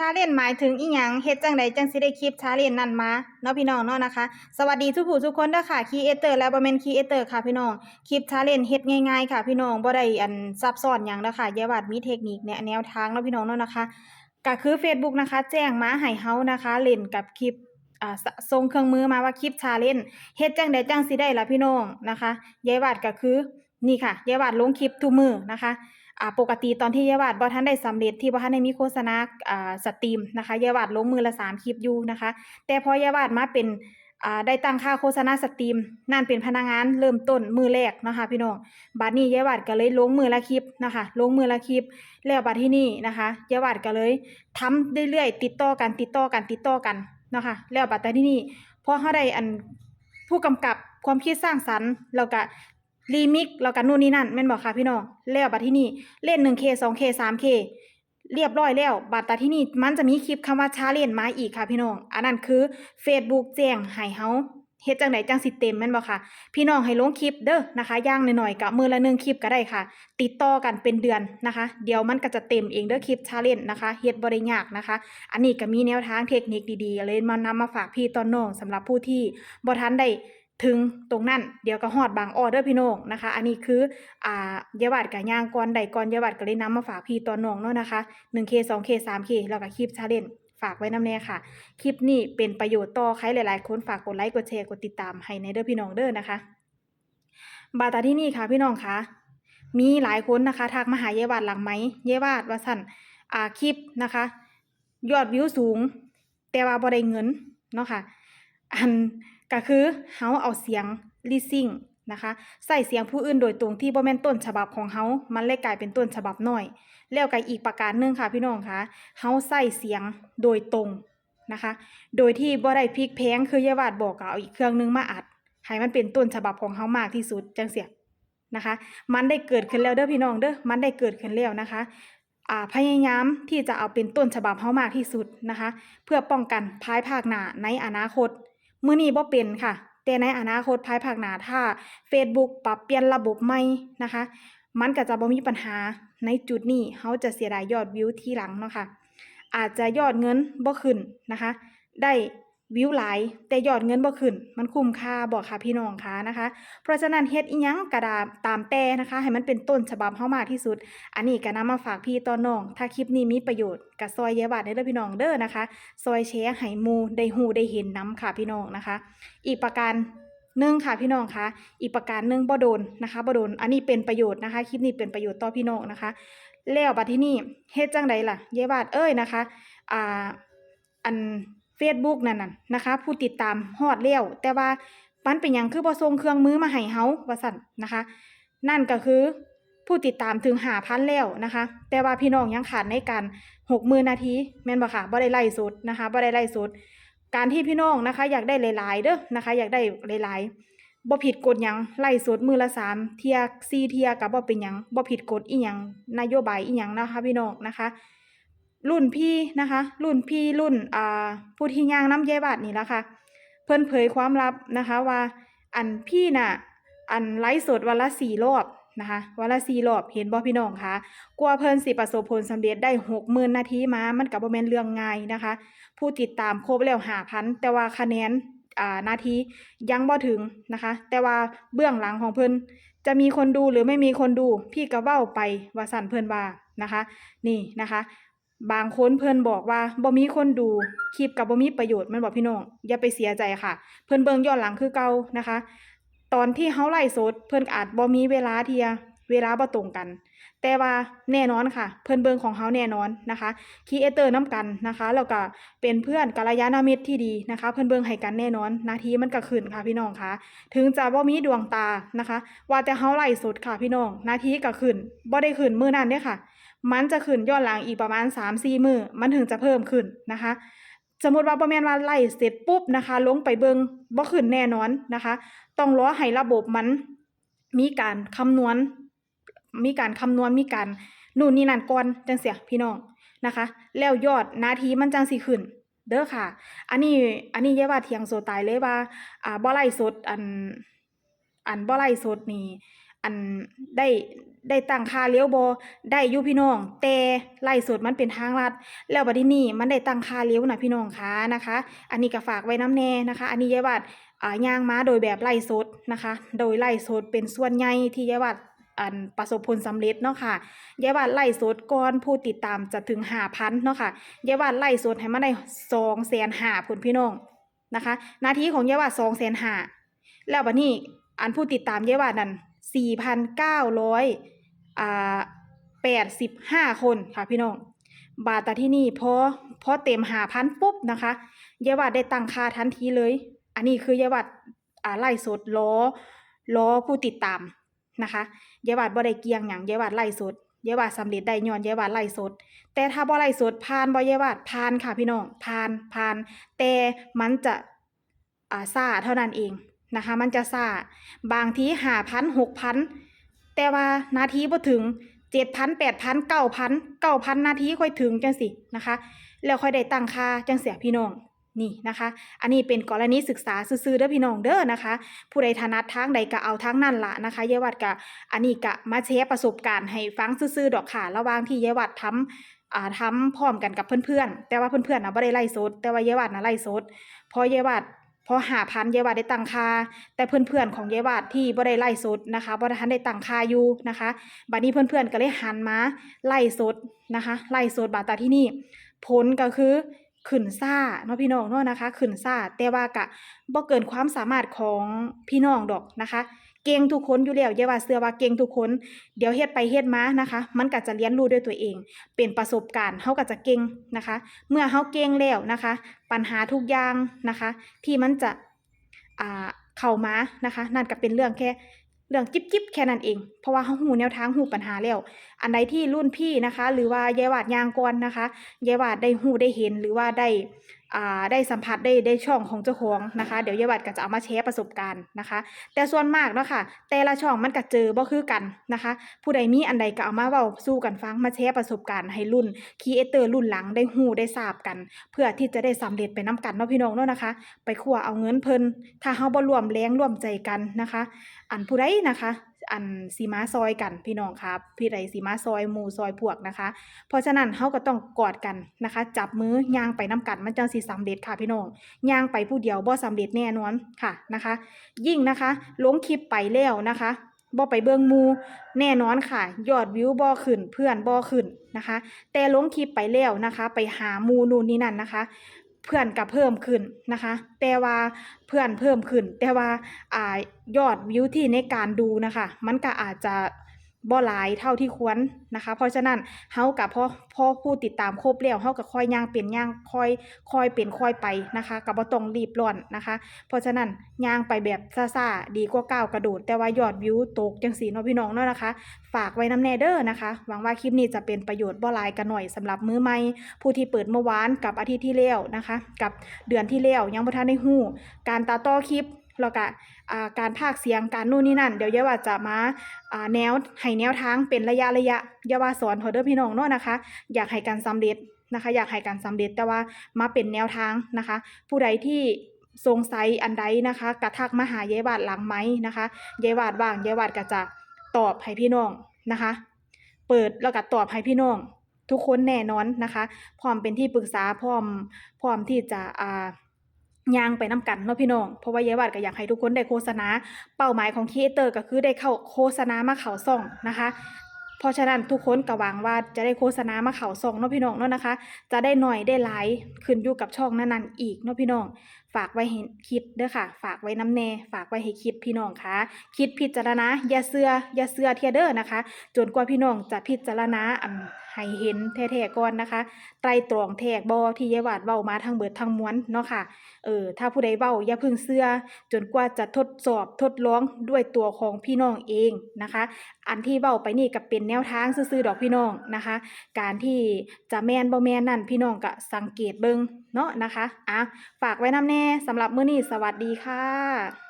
ชาเลนหมายถึงอีหยังเฮ็ดจังใดจังสิได้คลิปชาเลนนั่นมาเนาะพี่น้องเนาะนะคะ สวัสดีทุกผู้ทุกคนเด้อค่ะครีเอเตอร์และบ่แม่นครีเอเตอร์ค่ะพี่น้องคลิปชาเลนเฮ็ดง่ายๆค่ะพี่น้องบ่ได้อันซับซ้อนหยังเด้อค่ะยายวาดมีเทคนิคแนะแนวทางเนาะพี่น้องเนาะนะคะก็คือ Facebook นะคะ แจ้งมาให้เฮานะคะเล่นกับคลิปอ่าสส่งเครื่องมือมาว่าคลิปชาเลนเฮ็ดจังใดจังสิได้ล่ะพี่น้องนะคะยายวาดก็คือนี่ค่ะยายวาดลงคลิปทุกมือนะคะ อ่าปกติตอนที่เยาวาดบ่ทันได้สำเร็จที่บ่ทันได้มีโฆษณาอ่าสตรีมนะคะเยาวาดลงมือละสามคลิปอยู่นะคะ แต่พอเยาวาดมาเป็นอ่าได้ตั้งค่าโฆษณาสตรีมนั่นเป็นพนักงานเริ่มต้นมือแรกนะคะพี่น้องบัดนี้เยาวาดก็เลยลงมือละคลิปนะคะลงมือละคลิป แล้วบัดที่นี่นะคะเยาวาดก็เลยทำเรื่อยๆติดต่อกันติดต่อกันติดต่อกันนะคะแล้วบัดแต่ที่นี่พอเฮาได้อันผู้กำกับความคิดสร้างสรรค์แล้วก็ รีมิกแล้วก็นู่นนี่นั่นแม่นบ่คะพี่น้องแล้วบัดที่นี่เล่น 1K 2K 3K เรียบร้อยแล้ว บัดแต่ที่นี่มันจะมีคลิปคำว่าชาเลนมาอีกค่ะพี่น้อง อันนั้นคือ Facebook แจ้งให้เฮาเฮ็ดจังไดจังสิเต็มแม่นบ่ค่ะ พี่น้องให้ลงคลิปเด้อนะคะย่างหน้อยๆก็มื้อละหนึ่งคลิปก็ได้ค่ะ ติดต่อกันเป็นเดือนนะคะ เดี๋ยวมันก็จะเต็มเองเด้อคลิปชาเลนนะคะเฮ็ดบ่ได้ยากนะคะ อันนี้ก็มีแนวทางเทคนิคดีๆ เลยมานำมาฝากพี่ตอนน้องสำหรับผู้ที่บ่ทันได้ ถึงตรงนั้นเดี๋ยวก็ฮอดบางออเดอร์พี่น้องนะคะ อันนี้คืออ่ายาวัดกับย่างก่อนใดก่อนยาวัดก็เลยนำมาฝากพี่ตอนน้องเนาะนะคะ 1K 2K 3K แล้วก็คลิปชาเลนฝากไว้นำแน่ค่ะ คลิปนี้เป็นประโยชน์ต่อใครหลายๆ คนฝากกดไลค์กดแชร์กดติดตามให้ในเด้อพี่น้องเด้อนะคะ บาตาที่นี่ค่ะพี่น้องคะมีหลายคนนะคะทักมาหาเยวาดหลังไหมเยวาดว่าสั่นอ่าคลิปนะคะ ยอดวิวสูง แต่ว่าบ่ได้เงินเนาะค่ะ อันก็คือเฮาเอาเสียงลิซิ่งนะคะใส่เสียงผู้อื่นโดยตรงที่บ่แม่นต้นฉบับของเฮามันเลยกลายเป็นต้นฉบับน้อย แล้วก็อีกประการหนึงค่ะพี่น้องคะเฮาใส่เสียงโดยตรงนะคะ โดยที่บ่ได้พลิกแพงคือยาวาดบอกก็เอาอีกเครื่องหนึงมาอัดให้มันเป็นต้นฉบับของเฮามากที่สุดจังเสียนะคะ มันได้เกิดขึ้นแล้วเด้อพี่น้องเด้อมันได้เกิดขึ้นแล้วนะคะอ่าพยายามที่จะเอาเป็นต้นฉบับเฮามากที่สุดนะคะ เพื่อป้องกันภายภาคหน้าในอนาคต มื้อนี้บ่เป็นค่ะ แต่ในอนาคตภายภาคหน้าถ้า Facebook ปรับเปลี่ยนระบบใหม่นะคะ มันก็จะบ่มีปัญหาในจุดนี้เฮาจะเสียดายยอดวิวทีหลังเนาะค่ะอาจจะยอดเงินบ่ขึ้นนะคะ ได้ วิวหลายแต่ยอดเงินบ่ขึ้น มันคุ้มค่าบ่ค่ะพี่น้องคะนะคะ เพราะฉะนั้นเฮ็ดอีหยังกระดาตามแต่นะคะ ให้มันเป็นต้นฉบับเฮามากที่สุด อันนี้ก็นำมาฝากพี่ตอนน้อง ถ้าคลิปนี้มีประโยชน์ก็ซอยแยบาดได้เด้อพี่น้องเด้อนะคะ ซอยแชร์ให้หมู่ได้ฮู้ได้เห็นนํค่ะพี่น้องนะคะ อีกประการหนึ่งค่ะพี่น้องคะอีกประการหนึ่งบ่โดนนะคะบ่โดน อันนี้เป็นประโยชน์นะคะ คลิปนี้เป็นประโยชน์ต่อพี่น้องนะคะ แล้วบัดที่นี่เฮ็ดจังใดล่ะเยบาดเอ้ยนะคะ อ่า อัน Facebook นั่นน่ะนะคะ ผู้ติดตามฮอดแล้วแต่ว่ามันเป็นหยังคือบ่ส่งเครื่องมือมาให้เฮาว่าซั่นนะคะ นั่นก็คือผู้ติดตามถึง5,000แล้วนะคะ แต่ว่าพี่น้องยังขาดในการ60,000นาทีแม่นบ่ค่ะบ่ได้ไล่สุดนะคะบ่ได้ไล่สุด การที่พี่น้องนะคะ อยากได้หลาย ๆ เด้อนะคะ อยากได้หลายๆบ่ผิดกฎหยังไล่สุดมือละ3เที่ย4เทียก็บ่เป็นหยังบ่ผิดกฎอีหยังนโยบายอีหยังนะคะ พี่น้องนะคะ รุ่นพี่นะคะ รุ่นพี่รุ่นอ่าผู้ที่ย่างน้ำยายบาดนี่ละค่ะ เพิ่นเผยความลับนะคะว่าอันพี่น่ะอันไลฟ์สดวันละสี่รอบนะคะวันละสี่รอบเห็นบ่พี่น้องคะกว่าเพิ่นสิประสบผลสำเร็จได้หกหมื่นนาทีมา มันก็บ่แม่นเรื่องง่ายนะคะ ผู้ติดตามครบแล้ว5,000แต่ว่าคะแนนอ่านาทียังบ่ถึงนะคะ แต่ว่าเบื้องหลังของเพิ่นจะมีคนดูหรือไม่มีคนดู พี่ก็เว้าไปว่าสั่นเพิ่นว่านะคะ นี่นะคะ บางคนเพิ่นบอกว่าบ่มีคนดูคลิปกับบ่มีประโยชน์มันบอกพี่น้องอย่าไปเสียใจค่ะ เพิ่นเบิ่งย้อนหลังคือเก่านะคะ ตอนที่เฮาไลฟ์สดเพิ่นอาจบ่มีเวลาเทียเวลาบ่ตรงกัน แต่ว่าแน่นอนค่ะ เพิ่อนเบิงของเฮาแน่นอนนะคะคีเอเตอร์นํกันนะคะแล้วก็เป็นเพื่อนกัลยาณมิตรที่ดีนะคะ เพิ่อนเบิงให้กันแน่นอนนาทีมันก็ขึ้นค่ะพี่น้องค่ะ ถึงจะบ่มีดวงตานะคะ ว่าแต่เฮาไลฟ์สดค่ะพี่น้องนาทีก็ขึ้นบ่ได้ขึ้นมือนั้นเด้อค่ะ มันจะขึ้นย้อนหลังอีกประมาณ 3-4มือมันถึงจะเพิ่มขึ้นนะคะ สมมติว่าประมาณว่าไล่เสร็จปุ๊บนะคะ ลงไปเบิงบ่ขึ้นแน่นอนนะคะ ต้องรอให้ระบบมันมีการคำนวณ มีการคำนวณมีการนู่นนี่นั่นก่อนจังเสียพี่น้องนะคะ แล้วยอดนาทีมันจังสิขึ้น เด้อค่ะ อันนี้อันนี้เยาว่าเทียงโซตายเลยว่าอ่าบ่ไล่สดอันอันบ่ไล่สดนี่ อันได้ได้ตั้งค่าเลี้ยวบ่ได้ยูพี่น้อง แต่ไล่สดมันเป็นทางลัด แล้วบัดนี้มันได้ตั้งค่าเลี้ยวนะพี่น้องคะนะคะ อันนี้ก็ฝากไว้น้ำแน่นะคะ อันนี้ยายวัดอ่าย่างม้าโดยแบบไล่สดนะคะ โดยไล่สดเป็นส่วนใหญ่ที่ยายวัดอันประสบผลสำเร็จเนาะค่ะยายวัดไล่สดก่อนผู้ติดตามจะถึงห้าพันเนาะค่ะยายวัดไล่สดให้มันได้สองแสนห้าผลพี่น้องนะคะ นาทีของยายวัดสองแสนห้าแล้วบัดนี้อันผู้ติดตามยายวัดนั่น สี่พันเก้าร้อยอ่าแปดสิบห้าคนค่ะพี่น้อง บาทแต่ที่นี่พอพอเต็มหาพันปุ๊บนะคะยายวัดได้ตั้งค่าทันทีเลย อันนี้คือยายวัดอ่าไล่สดล้อล้อผู้ติดตามนะคะยายวัดบ่ได้เกียงอย่างยายวัดไล่สดยายวัดสำเร็จได้ย้อนยายวัดไล่สด แต่ถ้าบ่ไล่สดผ่านบ่ยายวัดผ่านค่ะพี่น้องผ่านผ่าน แต่มันจะอ่าซาเท่านั้นเอง นะคะ มันจะซาบางทีหาพันหกพันแต่ว่านาทีบ่ถึงเจ็ดพันแปดพันเก้าพันเก้าพันนาทีค่อยถึงจังสินะคะ แล้วค่อยได้ตั้งค่าจังเสียพี่น้องนี่นะคะ อันนี้เป็นกรณีศึกษาซื่อๆเด้อพี่น้องเด้อนะคะ ผู้ใดถนัดทางใดก็เอาทางนั่นละนะคะเยาวัดกะอันนี้กะมาแชร์ประสบการณ์ให้ฟังซื่อๆดอกค่ะระหว่างที่เยาวัดทำอ่าทำพร้อมกันกับเพื่อนๆ แต่ว่าเพื่อนๆนะไม่ได้ไล่สด แต่ว่าเยาวัดนะไล่สดพอเยาวัด พอหาพันเยาวัดได้ตังค่าแต่เพื่อนๆของเยาวัดที่บ่ได้ไล่สดนะคะบ่ได้ทันได้ตังค่าอยู่นะคะบัดนี้เพื่อนๆก็เลยหันมาไล่สดนะคะ ไล่สดบาดตาที่นี่ ผลก็คือขืนซ่าเนาะพี่น้องเนาะนะคะขืนซ่าแต่ว่ากะบ่เกินความสามารถของพี่น้องดอกนะคะ เก่งทุกคนอยู่แล้วอย่าว่าเสือว่าเก่งทุกคน เดี๋ยวเฮ็ดไปเฮ็ดมานะคะ มันก็จะเรียนรู้ด้วยตัวเอง เป็นประสบการณ์เฮาก็จะเก่งนะคะ เมื่อเฮาเก่งแล้วนะคะ ปัญหาทุกอย่างนะคะ ที่มันจะอ่าเข้ามานะคะ นั่นก็เป็นเรื่องแค่เรื่องจิบจิบแค่นั้นเอง เพราะว่าเขาหูแนวทางหูปัญหาแล้ว อันใดที่รุ่นพี่นะคะ หรือว่ายายวาดยางก่อนนะคะยายวาดได้หูได้เห็นหรือว่าได้ ได้สัมผัสได้ได้ช่องของเจ้าของนะคะ เดี๋ยวยายวาดก็จะเอามาแชร์ประสบการณ์นะคะ แต่ส่วนมากเนาะค่ะ แต่ละช่องมันก็เจอบ่คือกันนะคะ ผู้ใดมีอันใดก็เอามาเว้าสู้กันฟังมาแชร์ประสบการณ์ให้รุ่นครีเอเตอร์รุ่นหลังได้หูได้ทราบกัน เพื่อที่จะได้สำเร็จไปนํกันเนาะพี่น้องเนาะนะคะ ไปคั่วเอาเงินเพิ่นถ้าเฮาบ่ร่วมแรงร่วมใจกันนะคะ อันผู้ใดนะคะ อันสีมาซอยกันพี่น้องครับพี่ใดสีมาซอยหมูซอยพวกนะคะ เพราะฉะนั้นเฮาก็ต้องกอดกันนะคะ จับมือย่าง ไปน้กันมันจังสิสำเร็จค่ะพี่น้องย่างไปผู้เดียวบ่สำเร็จแน่นอนค่ะนะคะ ยิ่งนะคะลงคลิปไปแล้วนะคะบ่ไปเบิงมูแน่นอนค่ะ ยอดวิวบ่ขึ้นเพื่อนบ่ขึ้นนะคะ แต่ลงคลิปไปแล้วนะคะ ไปหามูนู่นนี่นั่นนะคะ เพื่อนก็เพิ่มขึ้นนะคะ แต่ว่าเพื่อนเพิ่มขึ้น แต่ว่าอ่ายอดวิวที่ในการดูนะคะ มันก็อาจจะ บ่หลายเท่าที่ควรนะคะ เพราะฉะนั้นเฮากับพ่อพ่อผู้ติดตามครบแล้วเฮาก็ค่อยย่างเป็นย่างค่อยค่อยเป็นค่อยไปนะคะก็บ่ต้องรีบร้อนนะคะ เพราะฉะนั้นย่างไปแบบซ่าๆดีกว่าก้าวกระโดด แต่ว่ายอดวิวตกจังสีเนาะพี่น้องเนาะนะคะ ฝากไว้น้ำแน่เด้อนะคะ หวังว่าคลิปนี้จะเป็นประโยชน์บ่หลายกันหน่อยสำหรับมือใหม่ผู้ที่เปิดเมื่อวานกับอาทิตย์ที่แล้วนะคะ กับเดือนที่แล้วยังบ่ทันได้ฮู้การตัดต่อคลิป แล้วก็การพากย์เสียงการนู่นนี่นั่น เดี๋ยวเยาว่าจะมาแนวให้แนวทางเป็นระยะระยะเยาว่าสอนเถอเด้อพี่น้องเนาะนะคะ อยากให้การสำเร็จนะคะ อยากให้การสำเร็จแต่ว่ามาเป็นแนวทางนะคะ ผู้ใดที่สงสัยอันใดนะคะ กระทักมาหายายวาดหลังไหมนะคะยายวาดว่างยายวาดก็จะตอบให้พี่น้องนะคะ เปิดแล้วก็ตอบให้พี่น้อง ทุกคนแน่นอนนะคะ พร้อมเป็นที่ปรึกษาพร้อมพร้อมที่จะอ่า ย่างไปน้กันเนาะพี่น้อง เพราะว่ายายวาดก็อยากให้ทุกคนได้โฆษณา เป้าหมายของครีเอเตอร์ก็คือได้เข้าโฆษณามาเข้าซ่องนะคะ เพราะฉะนั้นทุกคนก็หวังว่าจะได้โฆษณามาเข้าซ่องเนาะพี่น้องเนาะนะคะ จะได้หน่อยได้หลายขึ้นอยู่กับช่องนั้นๆอีกเนาะพี่น้อง ฝากไว้ให้คิดเด้อค่ะ ฝากไว้น้ำแน่ฝากไว้ให้คิดพี่น้องค่ะ คิดพิจารณาอย่าเสืออย่าเสือเทียเด้อนะคะ จนกว่าพี่น้องจะพิจารณาอ ให้เห็นแท้ๆก่อนนะคะ ไตรตรองแทกบอที่ยายวาดเว้ามาทั้งเบิดทั้งมวลเนาะค่ะ เออ ถ้าผู้ใดเว้าอย่าพึ่งเสือจนกว่าจะทดสอบทดลองด้วยตัวของพี่น้องเองนะคะ อันที่เว้าไปนี่ก็เป็นแนวทางซื่อๆดอกพี่น้องนะคะ การที่จะแม่นบ่แม่นนั่นพี่น้องก็สังเกตเบิ่งเนาะนะคะ อะ ฝากไว้นำแน่สำหรับมื้อนี้สวัสดีค่ะ